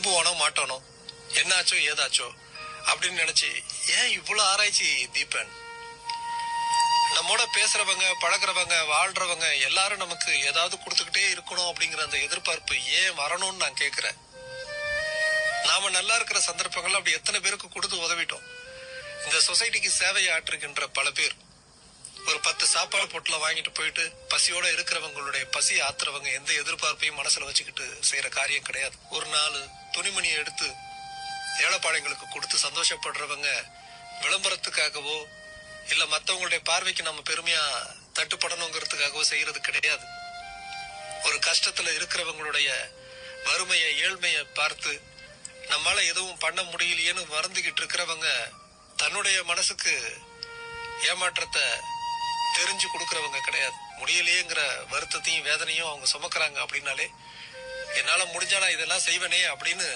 திரும்புவானோ மாட்டானோ? என்னாச்சோ ஏதாச்சோ? அப்படின்னு நினைச்சு ஏன் இவ்வளவு ஆராய்ச்சி தீபன்? நம்மோட பேசுறவங்க பழகுறவங்க வாழ்றவங்க எல்லாரும் நமக்கு ஏதாவது கொடுத்துக்கிட்டே இருக்கணும் அப்படிங்கிற அந்த எதிர்பார்ப்பு ஏன் வரணும்னு நான் கேட்குறேன் நாம நல்லா இருக்கிற சந்தர்ப்பங்கள் அப்படி எத்தனை பேருக்கு கொடுத்து உதவிட்டோம். இந்த சொசைட்டிக்கு சேவையை ஆற்றுகின்ற பல பேர். ஒரு பத்து சாப்பாடு பொட்டில் வாங்கிட்டு போயிட்டு பசியோட இருக்கிறவங்களுடைய பசி ஆத்துறவங்க எந்த எதிர்பார்ப்பையும் மனசுல வச்சுக்கிட்டு செய்யற காரியம் கிடையாது. ஒரு நாள் துணிமணியை எடுத்து ஏழைப்பாளையங்களுக்கு கொடுத்து சந்தோஷப்படுறவங்க விளம்பரத்துக்காகவோ இல்லை மற்றவங்களுடைய பார்வைக்கு நம்ம பெருமையா தட்டுப்படணுங்கிறதுக்காகவோ செய்யறது கிடையாது. ஒரு கஷ்டத்துல இருக்கிறவங்களுடைய வறுமையை ஏழ்மையை பார்த்து நம்மளால் எதுவும் பண்ண முடியலையேன்னு வருந்துகிட்டு இருக்கிறவங்க தன்னுடைய மனசுக்கு ஏமாற்றத்தை தெரிஞ்சு கொடுக்கறவங்க கிடையாது. முடியலையேங்கிற வருத்தத்தையும் வேதனையும் அவங்க சுமக்கிறாங்க அப்படின்னாலே என்னால முடிஞ்சா நான் இதெல்லாம் செய்வேனே அப்படின்னு